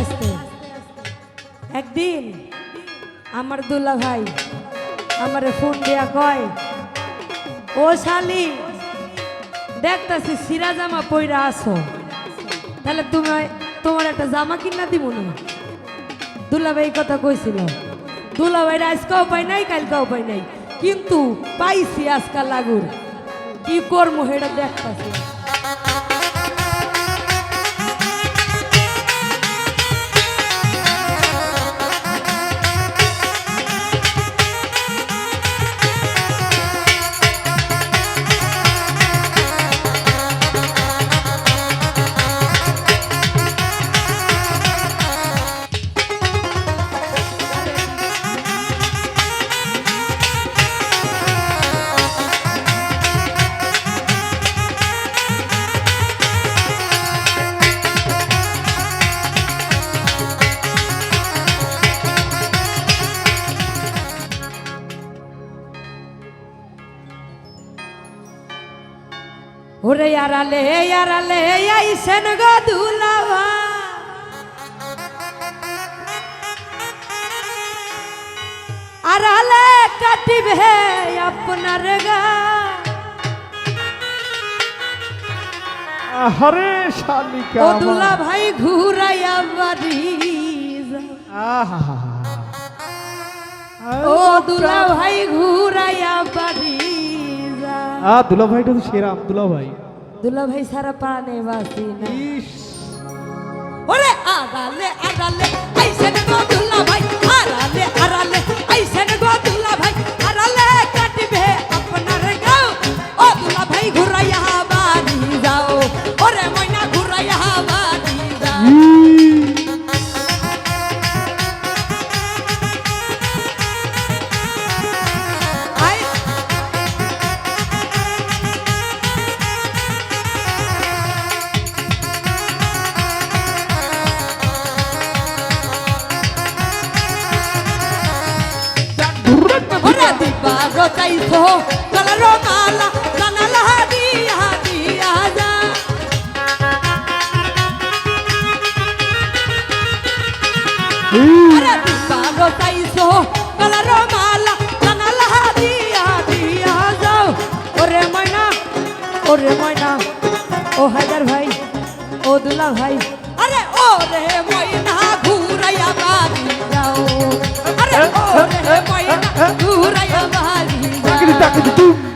আস্তে। একদিন আমার দুলা ভাই আমার ফোন দিয়া কয়, ও শালি, দেখতাছি সিরা জামা পইরা আসো তাহলে তুমি তোমার একটা জামা কিনা দিব না? দুলা ভাই কথা কইছিল। দুলা ভাই আজকাও পাই নাই, কালকাও পাই নাই। কিন্তু পাইছি আজকাল লাগুর কি করব সেটা দেখতাছি। ওরে আরালে আরালে আইসেন গো দুলাভা আরালে কাটিবে আপনার গা। আরে শালিকা ও দুলা ভাই ঘুরাইয়া বাড়ি ও দুলা ভাই ঘুরাইয়া বাড়ি। আ দুলা ভাইটা তো সেরা দুলা ভাই। দুলা ভাই সারা পানে বাসি না। ওরে আড়ালে আড়ালে আইসেন দুলা ভাই আড়ালে আড়ালে আইসেন ওরে ময়না ওরে ময়না ও হায়দার ভাই ও দুলা ভাই আরে ও রে ময়না ঘুরাইয়া বাড়ি যাও। আরে ও রে ময়না ঘুরাইয়া বাড়ি তাকিদি যাও।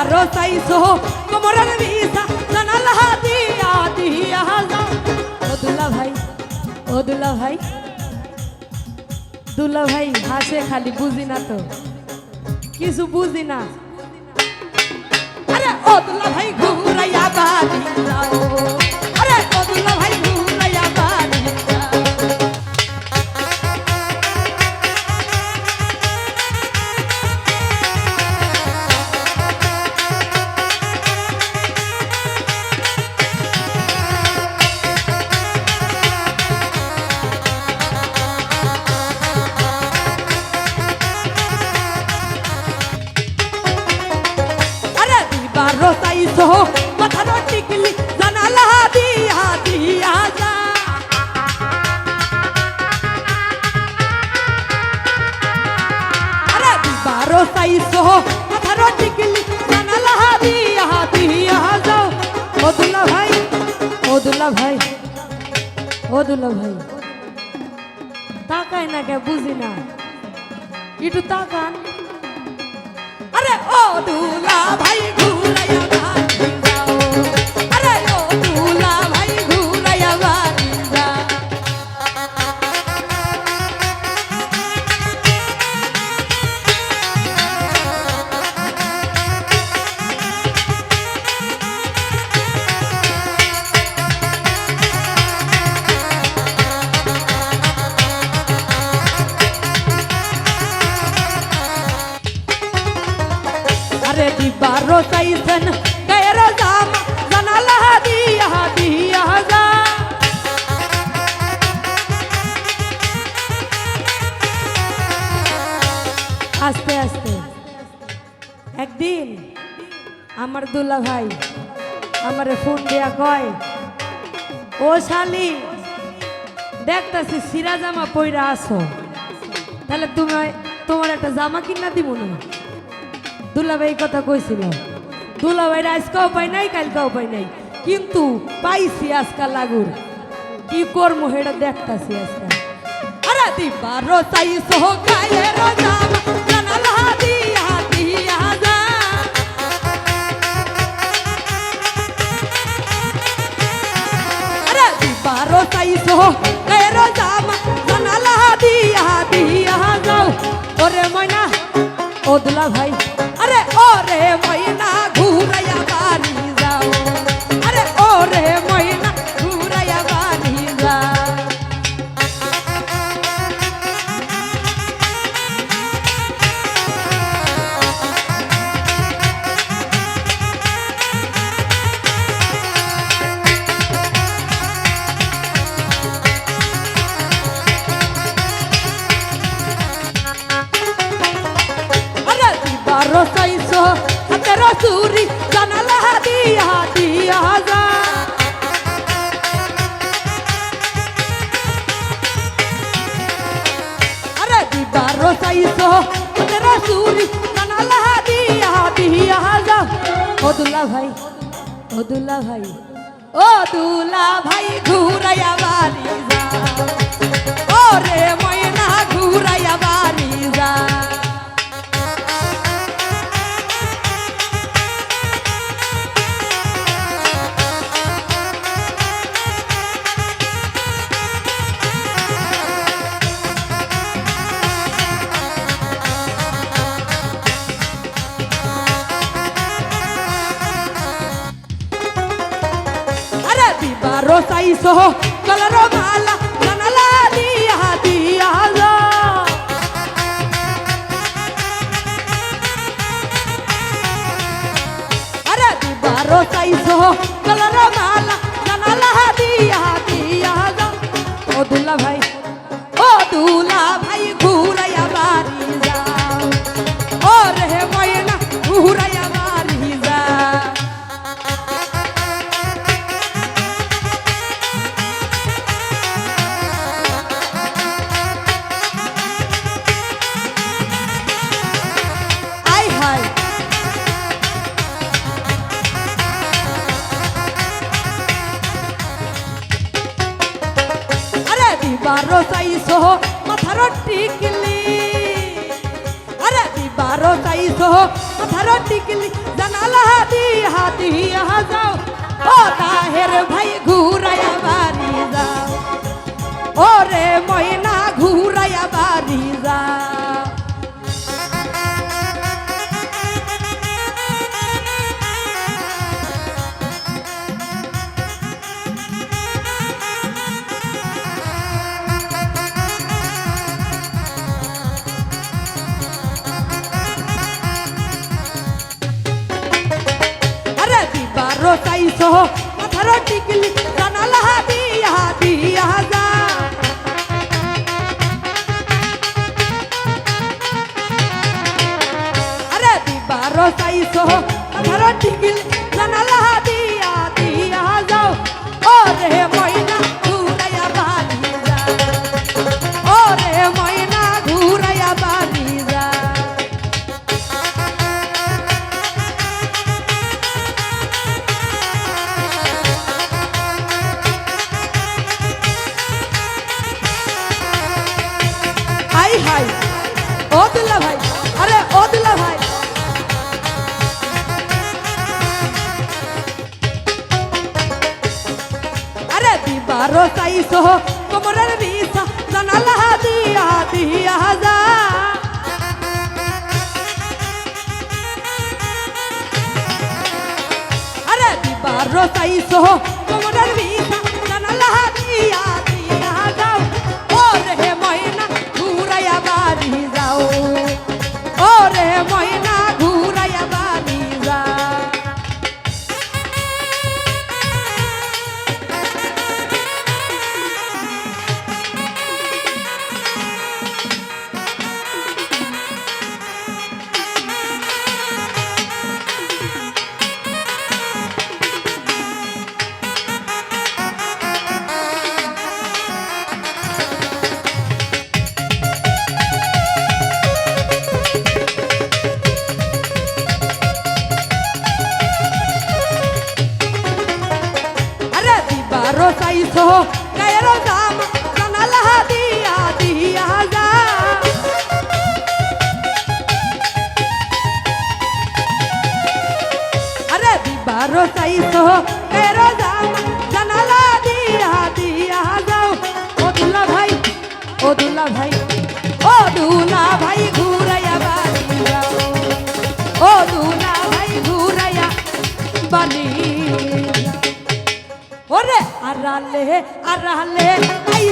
দিবা রসাইছো কোমরের বিছা জানালা দিয়া দিয়া যা ও দুলা ভাই ও দুলা ভাই দুলা ভাই হাসে খালি বুঝি না তো কিছু বুঝি না আরে ও দুলা ভাই ঘুরাইয়া বাড়ি যাও রসাইছো মাথার টিকলি জানালা দিয়া দিয়া যা আরে দিবার রসাইছো মাথার টিকলি জানালা দিয়া দিয়া যাও ও দুলা ভাই ও দুলা ভাই ও দুলা ভাই তাকাই না কে আরে ও দুলা ভাই ঘুরাইয়া আমার দুলা ভাই, আমারে ফোন দিয়া কয়, ও শালি, দেখতাছি সিরা জামা পইরা আসো তাহলে তুমি তোমার একটা জামা কিনা দিব না? দুলাভাই কথা কইছিল। দুলাভাই আজকাও পাই নাই, কালকাও পাই নাই। কিন্তু পাইছি আজকাল লাগুর। কি করব সেটা দেখতাছি আজকাল। আরে দিবারো চাই সহ গায়ের জামা জানালা আরে দিবারো চাই সহ গায়ের জামা জানালা দিয়া দিয়া যাও। ওরে ময়না ও দুলা ভাই। হাতের চুরি জানালা দিয়া দিয়া যা ও দুলা ভাই ও দুলা ভাই ও দুলা ভাই ঘুরাইয়া বাড়ি যা ওরে ময়না ঘুরাইয়া বাড়ি যা চাইছো কলর মালা জানালা দিয়া দিয়া যা আরে দিবারো চাইছো কলর মালা জানালা দিয়া দিয়া যা ও দুলা ভাই ও দুলা ভাই ঘুরাইয়া বাড়ি যাও ও রে ময়না ঘুরাইয়া বাড়ি আরে দিবারো চাইছো, মাথার টিকলি। আরে দিবারো চাইছো, মাথার টিকলি। জানালা দিয়া দিয়া যাও, ও তাহের ভাই ঘুরাইয়া বাড়ি যাও। ওরে ময়না, ঘুরাইয়া বাড়ি যাও। চাইছো কোমরের বিছা জানালা দিয়া দিয়া যা আরে দিবারো চাইছো আরে চাইছো গায়ের দাম জানালা দিয়া দিয়া যাও। ও দুলা ভাই ও দুলা ভাই ও দুলা ভাই ঘুরাইয়া বাড়ি যাও ও দুলা ভাই ঘুরাইয়া বানি ওরে আরালে আরালে আইসেন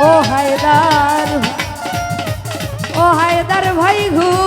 ও হায়দার ও হায়দার ভাই ঘু